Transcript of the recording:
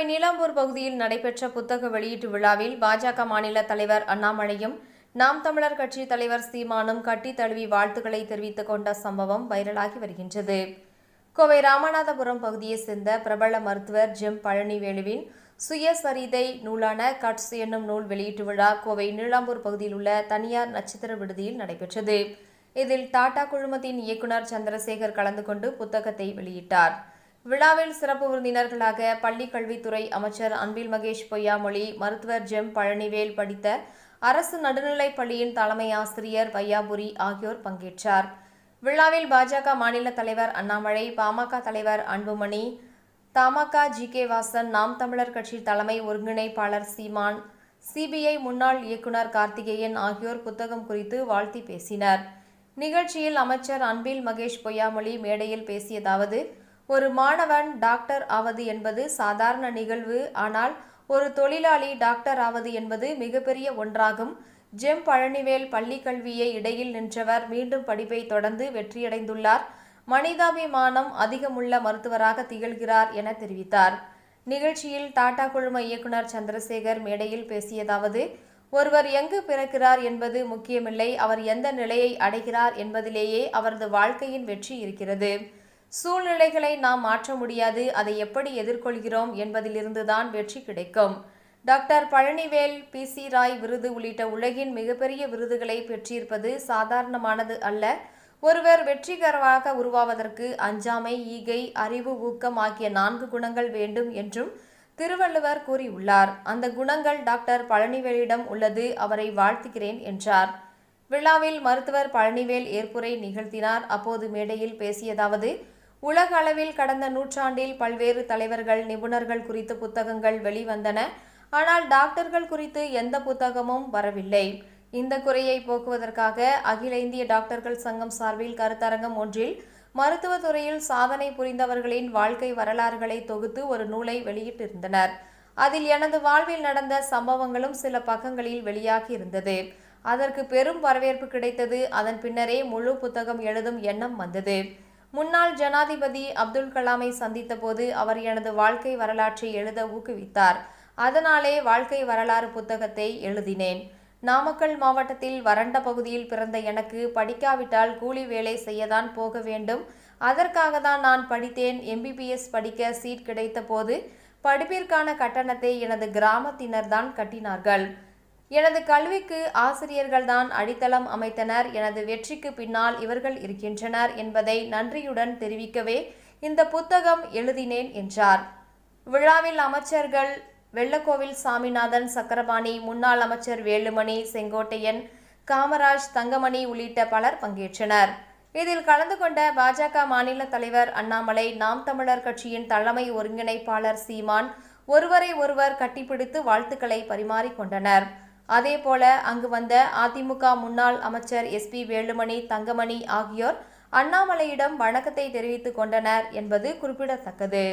கோவை நீலாம்பூர் பகுதியில் நடைபெற்ற புத்தக வெளியீட்டு விழாவில் பாஜக மாநில தலைவர் அண்ணாமலையும் நாம் தமிழர் கட்சி தலைவர் சீமானும் கட்டி தழுவி வாழ்த்துக்களை தெரிவித்துக் கொண்ட சம்பவம் வைரலாகி வருகின்றது. கோவை ராமநாதபுரம் பகுதியைச் சேர்ந்த பிரபல மருத்துவர் ஜெம் பழனிவேலுவின் சுயசரிதை நூலான கட்ஸ் என்னும் நூல் வெளியீட்டு விழா கோவை நீலாம்பூர் பகுதியில் உள்ள தனியார் நட்சத்திர விடுதியில் நடைபெற்றது. இதில் டாடா குழுமத்தின் இயக்குனர் சந்திரசேகர் கலந்து கொண்டு புத்தகத்தை வெளியிட்டார். விழாவில் சிறப்பு விருந்தினர்களாக பள்ளி கல்வித்துறை அமைச்சர் அன்பில் மகேஷ் பொய்யாமொழி மருத்துவர் ஜெம் பழனிவேல் படித்த அரசு நடுநிலைப் பள்ளியின் தலைமை ஆசிரியர் வையாபுரி ஆகியோர் பங்கேற்றார். விழாவில் பாஜக மாநில தலைவர் அண்ணாமலை பாமக தலைவர் அன்புமணி தமாக ஜி கே வாசன் நாம் தமிழர் கட்சி தலைமை ஒருங்கிணைப்பாளர் சீமான் சிபிஐ முன்னாள் இயக்குனர் கார்த்திகேயன் ஆகியோர் புத்தகம் குறித்து வாழ்த்தி பேசினர். நிகழ்ச்சியில் அமைச்சர் அன்பில் மகேஷ் பொய்யாமொழி மேடையில் பேசியதாவது ஒரு மாணவன் டாக்டர் ஆவது என்பது சாதாரண நிகழ்வு. ஆனால் ஒரு தொழிலாளி டாக்டர் ஆவது என்பது மிகப்பெரிய ஒன்றாகும். ஜெம் பழனிவேல் பள்ளி கல்வியை இடையில் நின்றவர் மீண்டும் படிப்பை தொடர்ந்து வெற்றியடைந்துள்ளார். மனிதாபிமானம் அதிகமுள்ள மருத்துவராக திகழ்கிறார் என தெரிவித்தார். நிகழ்ச்சியில் டாடா குழும இயக்குனர் சந்திரசேகர் மேடையில் பேசியதாவது ஒருவர் எங்கு பிறக்கிறார் என்பது முக்கியமில்லை அவர் எந்த நிலையை அடைகிறார் என்பதிலேயே அவரது வாழ்க்கையின் வெற்றி இருக்கிறது. சூழ்நிலைகளை நாம் மாற்ற முடியாது அதை எப்படி எதிர்கொள்கிறோம் என்பதிலிருந்துதான் வெற்றி கிடைக்கும். Doctor Palanivel B. C. Roy விருது உள்ளிட்ட உலகின் மிகப்பெரிய விருதுகளை பெற்றிருப்பது சாதாரணமானது அல்ல. ஒருவர் வெற்றிகரமாக உருவாவதற்கு அஞ்சாமை ஈகை அறிவு ஊக்கம் ஆகிய நான்கு குணங்கள் வேண்டும் என்றும் திருவள்ளுவர் கூறியுள்ளார். அந்த குணங்கள் டாக்டர் பழனிவேலிடம் உள்ளது அவரை வாழ்த்துகிறேன் என்றார். விழாவில் மருத்துவர் பழனிவேல் ஏற்புரை நிகழ்த்தினார். அப்போது மேடையில் பேசியதாவது உலக அளவில் கடந்த நூற்றாண்டில் பல்வேறு தலைவர்கள் நிபுணர்கள் குறித்த புத்தகங்கள் வெளிவந்தன. ஆனால் டாக்டர்கள் குறித்து எந்த புத்தகமும் வரவில்லை. இந்த குறையை போக்குவதற்காக அகில இந்திய டாக்டர்கள் சங்கம் சார்பில் கருத்தரங்கம் ஒன்றில் மருத்துவத்துறையில் சாதனை புரிந்தவர்களின் வாழ்க்கை வரலாறுகளை தொகுத்து ஒரு நூலை வெளியிட்டிருந்தனர். அதில் எனது வாழ்வில் நடந்த சம்பவங்களும் சில பக்கங்களில் வெளியாகி இருந்தது. அதற்கு பெரும் வரவேற்பு கிடைத்தது. அதன் பின்னரே முழு புத்தகம் எழுதும் எண்ணம் வந்தது. முன்னாள் ஜனாதிபதி அப்துல் கலாமை சந்தித்த போது அவர் எனது வாழ்க்கை வரலாற்றை எழுத ஊக்குவித்தார். அதனாலே வாழ்க்கை வரலாறு புத்தகத்தை எழுதினேன். நாமக்கல் மாவட்டத்தில் வறண்ட பகுதியில் பிறந்த எனக்கு படிக்காவிட்டால் கூலி வேலை செய்யதான் போக வேண்டும். அதற்காக தான் நான் படித்தேன். எம்பிபிஎஸ் படிக்க சீட் கிடைத்த போது படிப்பிற்கான கட்டணத்தை எனது கிராமத்தினர் தான் கட்டினார்கள். எனது கல்விக்கு ஆசிரியர்கள்தான் அடித்தளம் அமைத்தனர். எனது வெற்றிக்கு பின்னால் இவர்கள் இருக்கின்றனர் என்பதை நன்றியுடன் தெரிவிக்கவே இந்த புத்தகம் எழுதினேன் என்றார். விழாவில் அமைச்சர்கள் வெள்ளக்கோவில் சாமிநாதன் சக்கரபாணி முன்னாள் அமைச்சர் வேலுமணி செங்கோட்டையன் காமராஜ் தங்கமணி உள்ளிட்ட பலர் பங்கேற்றனர். இதில் கலந்து கொண்ட பாஜக மாநில தலைவர் அண்ணாமலை நாம் தமிழர் கட்சியின் தலைமை ஒருங்கிணைப்பாளர் சீமான் ஒருவரை ஒருவர் கட்டிப்பிடித்து வாழ்த்துக்களை பரிமாறிக்கொண்டனர் அதேபோல அங்கு வந்த அதிமுக முன்னாள் அமைச்சர் எஸ்பி வேலுமணி தங்கமணி ஆகியோர் அண்ணாமலையிடம் வணக்கத்தை தெரிவித்துக் கொண்டனர் என்பது குறிப்பிடத்தக்கது.